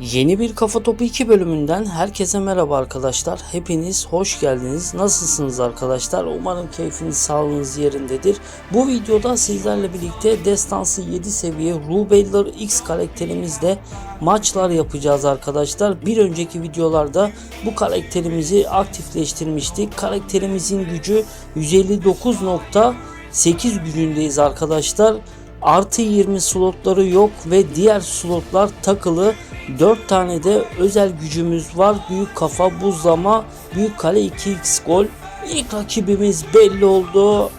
Yeni bir Kafa Topu 2 bölümünden herkese merhaba arkadaşlar. Hepiniz hoş geldiniz. Nasılsınız arkadaşlar? Umarım keyfiniz, sağlığınız yerindedir. Bu videoda sizlerle birlikte destansı 7 seviye Rubeller X karakterimizle maçlar yapacağız arkadaşlar. Bir önceki videolarda bu karakterimizi aktifleştirmiştik. Karakterimizin gücü 159.8 gücündeyiz arkadaşlar. Artı 20 slotları yok ve diğer slotlar takılı. 4 tane de özel gücümüz var. Büyük kafa, buzlama, büyük kale 2x gol. İlk rakibimiz belli oldu.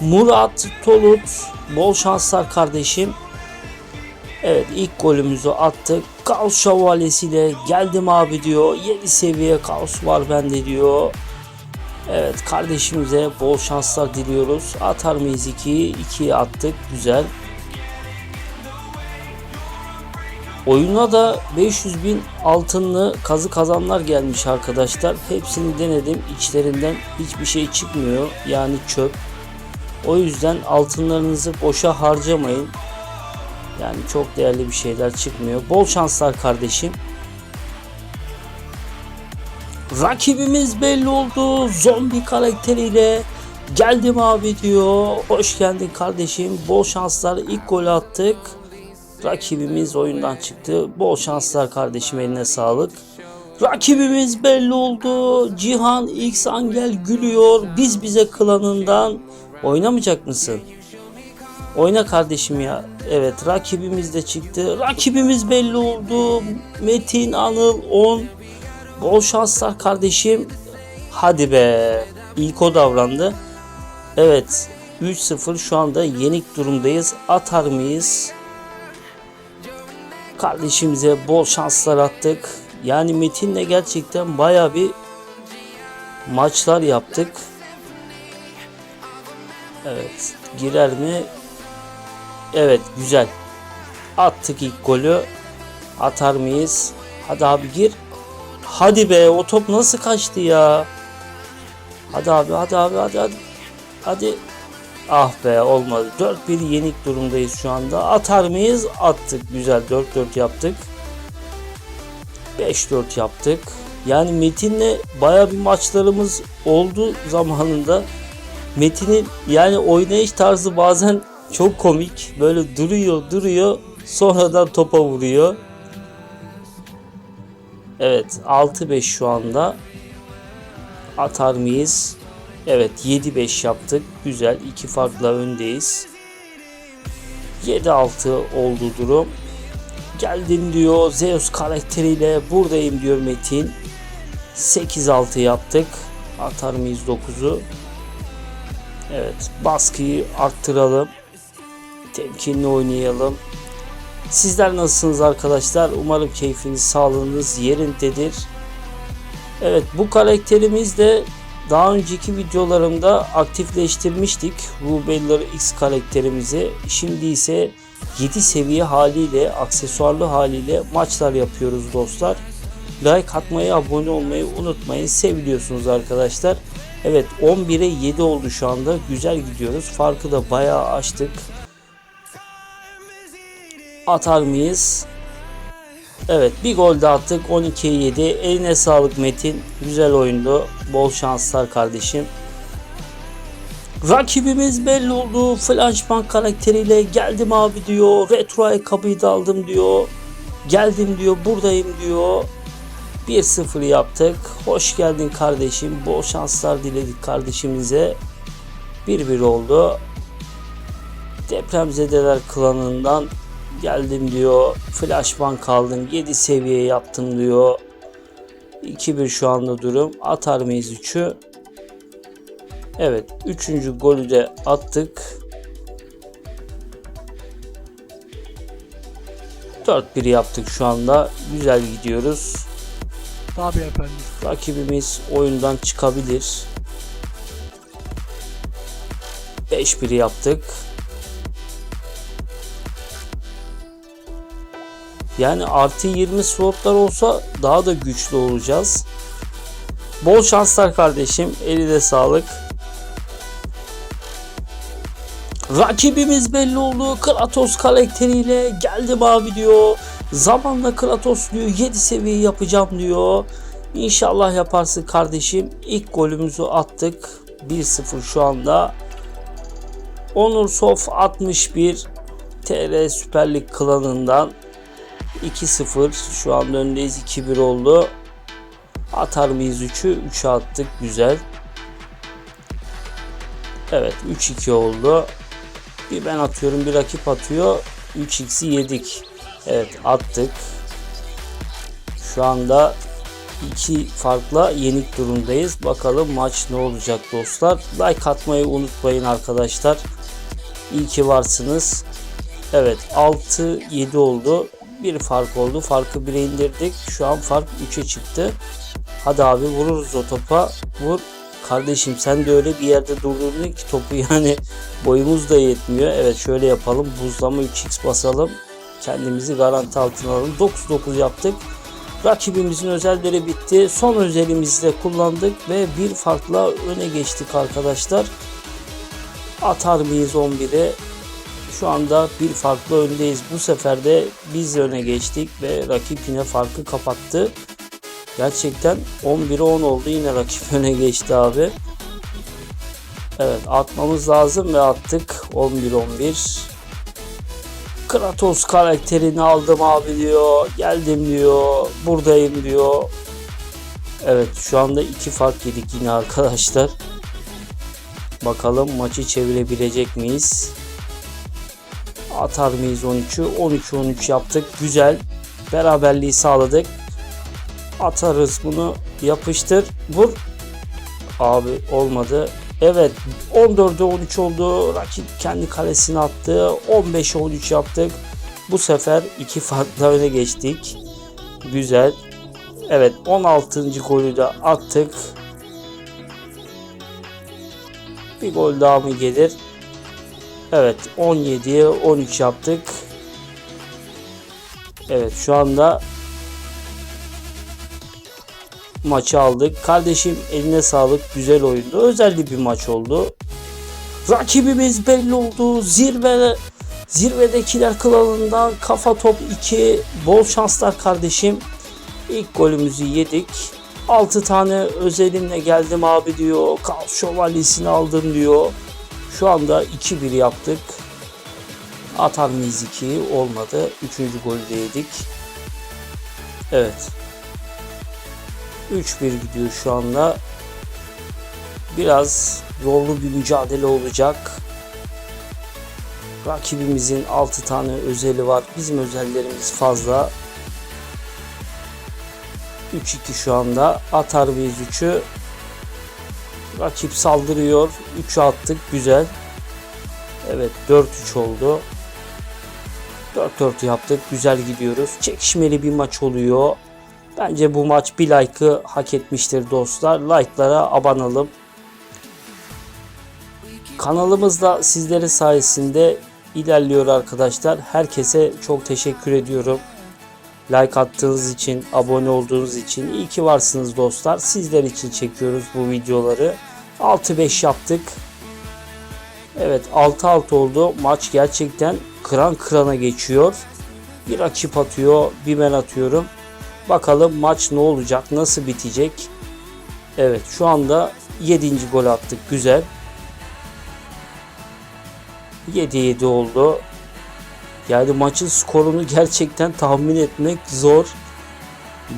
Murat Tolut. Bol şanslar kardeşim. Evet ilk golümüzü attık. Kaos şövalyesiyle geldim abi diyor. 7 seviye kaos var bende diyor. Evet kardeşimize bol şanslar diliyoruz. Atar mıyız 2'yi? 2'yi attık. Güzel. Oyuna da 500 bin altınlı kazı kazanlar gelmiş arkadaşlar. Hepsini denedim. İçlerinden hiçbir şey çıkmıyor. Yani çöp. O yüzden altınlarınızı boşa harcamayın. Yani çok değerli bir şeyler çıkmıyor. Bol şanslar kardeşim. Rakibimiz belli oldu. Zombi karakteriyle geldim abi diyor. Hoş geldin kardeşim. Bol şanslar. İlk golü attık. Rakibimiz oyundan çıktı. Bol şanslar kardeşim eline sağlık. Rakibimiz belli oldu. Cihan X Angel gülüyor. Biz bize klanından oynamayacak mısın? Oyna kardeşim ya. Evet rakibimiz de çıktı. Rakibimiz belli oldu. Metin Anıl 10. Bol şanslar kardeşim. Hadi be. İlk o davrandı. Evet. 3-0 şu anda yenik durumdayız. Atar mıyız? Kardeşimize bol şanslar attık. Yani Metin'le gerçekten baya bir maçlar yaptık. Evet. Girer mi? Evet güzel. Attık ilk golü. Atar mıyız? Hadi abi gir. Hadi be o top nasıl kaçtı ya? Hadi abi hadi abi hadi hadi. Hadi. Ah be olmadı. 4-1 yenik durumdayız şu anda. Atar mıyız? Attık. Güzel 4-4 yaptık. 5-4 yaptık. Yani Metin'le baya bir maçlarımız oldu zamanında. Metin'in yani oynayış tarzı bazen çok komik. Böyle duruyor duruyor sonradan topa vuruyor. Evet 6-5 şu anda. Atar mıyız? Evet 7-5 yaptık. Güzel. iki farkla öndeyiz. 7-6 oldu durum. Geldim diyor Zeus karakteriyle buradayım diyor Metin. 8-6 yaptık. Atar mıyız 9'u? Evet baskıyı arttıralım. Temkinli oynayalım. Sizler nasılsınız arkadaşlar? Umarım keyfiniz, sağlığınız yerindedir. Evet bu karakterimiz de daha önceki videolarımda aktifleştirmiştik. Rubeller X karakterimizi. Şimdi ise 7 seviye haliyle, aksesuarlı haliyle maçlar yapıyoruz dostlar. Like atmayı, abone olmayı unutmayın. Seviliyorsunuz arkadaşlar. Evet 11'e 7 oldu şu anda. Güzel gidiyoruz. Farkı da bayağı açtık. Atar mıyız? Evet bir gol de attık 12'ye 7. Eline sağlık Metin. Güzel oyundu. Bol şanslar kardeşim. Rakibimiz belli oldu. Flashbang karakteriyle geldim abi diyor. Retro ayakkabıyı da aldım diyor. Geldim diyor. Buradayım diyor. 1-0 yaptık. Hoş geldin kardeşim. Bol şanslar diledik kardeşimize. 1-1 oldu. Depremzedeler klanından geldim diyor. Flashbang kaldım. 7 seviye yaptım diyor. 2-1 şu anda durum. Atar mıyız 3'ü? Evet. 3. golü de attık. 4-1 yaptık şu anda. Güzel gidiyoruz. Tabii efendim. Rakibimiz oyundan çıkabilir. 5-1 yaptık. Yani artı 20 slotlar olsa daha da güçlü olacağız. Bol şanslar kardeşim. Eli de sağlık. Rakibimiz belli oldu. Kratos karakteriyle geldim abi diyor. Zamanla Kratos diyor 7 seviye yapacağım diyor. İnşallah yaparsın kardeşim. İlk golümüzü attık. 1-0 şu anda. Onur Sof 61 TR Süper Lig klanından 2-0 şu anda öndeyiz 2-1 oldu. Atar mıyız 3'ü? 3'e attık güzel. Evet 3-2 oldu. Bir ben atıyorum bir rakip atıyor. 3x'i yedik. Evet attık. Şu anda iki farkla yenik durumdayız. Bakalım maç ne olacak dostlar. Like atmayı unutmayın arkadaşlar. İyi ki varsınız. Evet 6-7 oldu. Bir fark oldu. Farkı 1'e indirdik. Şu an fark 3'e çıktı. Hadi abi vururuz o topa. Vur. Kardeşim sen de öyle bir yerde durdurdun ki topu yani boyumuz da yetmiyor. Evet şöyle yapalım. Buzlama 3x basalım. Kendimizi garanti altına alalım. 9-9 yaptık. Rakibimizin özelleri bitti. Son özelimizi de kullandık ve bir farkla öne geçtik arkadaşlar. Atar mıyız 11'e? Şu anda bir farklı öndeyiz. Bu sefer de biz öne geçtik ve rakip yine farkı kapattı. Gerçekten 11'e 10 oldu. Yine rakip öne geçti abi. Evet atmamız lazım ve attık. 11-11. Kratos karakterini aldım abi diyor. Geldim diyor. Buradayım diyor. Evet şu anda iki fark yedik yine arkadaşlar. Bakalım maçı çevirebilecek miyiz? Atar mıyız 13'ü? 13-13 yaptık. Güzel. Beraberliği sağladık. Atarız bunu. Yapıştır. Vur. Abi olmadı. Evet 14'e 13 oldu. Rakip kendi kalesine attı. 15'e 13 yaptık. Bu sefer iki farkla öne geçtik. Güzel. Evet 16. golü de attık. Bir gol daha mı gelir? Evet 17'ye 13 yaptık. Evet şu anda maçı aldık. Kardeşim eline sağlık. Güzel oyundu. Özel bir maç oldu. Rakibimiz belli oldu. Zirve zirvedekiler klanından kafa top 2. Bol şanslar kardeşim. İlk golümüzü yedik. 6 tane özelimle geldim abi diyor. Kaos şövalyesini aldım diyor. Şu anda 2-1 yaptık. Atar mıyız 2 olmadı. Üçüncü golü de yedik. Evet. 3-1 gidiyor şu anda. Biraz zorlu bir mücadele olacak. Rakibimizin 6 tane özeli var. Bizim özellerimiz fazla. 3-2 şu anda. Atar mıyız 3'ü? Rakip saldırıyor. 3'ü attık. Güzel. Evet 4-3 oldu. 4-4 yaptık. Güzel gidiyoruz. Çekişmeli bir maç oluyor. Bence bu maç bir like'ı hak etmiştir dostlar. Like'lara abanalım. Kanalımız da sizlerin sayesinde ilerliyor arkadaşlar. Herkese çok teşekkür ediyorum. Like attığınız için, abone olduğunuz için iyi ki varsınız dostlar. Sizler için çekiyoruz bu videoları. 6-5 yaptık. Evet 6-6 oldu. Maç gerçekten kıran kırana geçiyor. Bir rakip atıyor, bir ben atıyorum. Bakalım maç ne olacak, nasıl bitecek. Evet şu anda 7. gol attık. Güzel. 7-7 oldu. Yani maçın skorunu gerçekten tahmin etmek zor.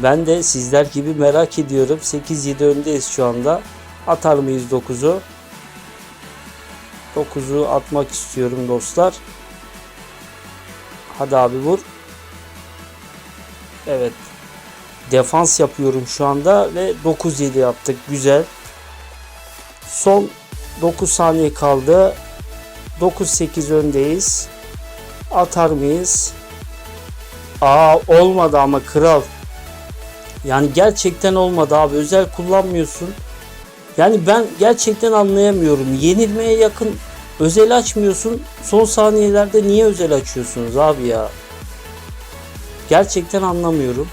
Ben de sizler gibi merak ediyorum. 8-7 öndeyiz şu anda. Atar mıyız 9'u? 9'u atmak istiyorum dostlar. Hadi abi vur. Evet. Defans yapıyorum şu anda ve 9-7 yaptık. Güzel. Son 9 saniye kaldı. 9-8 öndeyiz. Atar mıyız? Aa olmadı ama kral. Yani gerçekten olmadı abi. Özel kullanmıyorsun. Yani ben gerçekten anlayamıyorum. Yenilmeye yakın özel açmıyorsun. Son saniyelerde niye özel açıyorsunuz abi ya? Gerçekten anlamıyorum.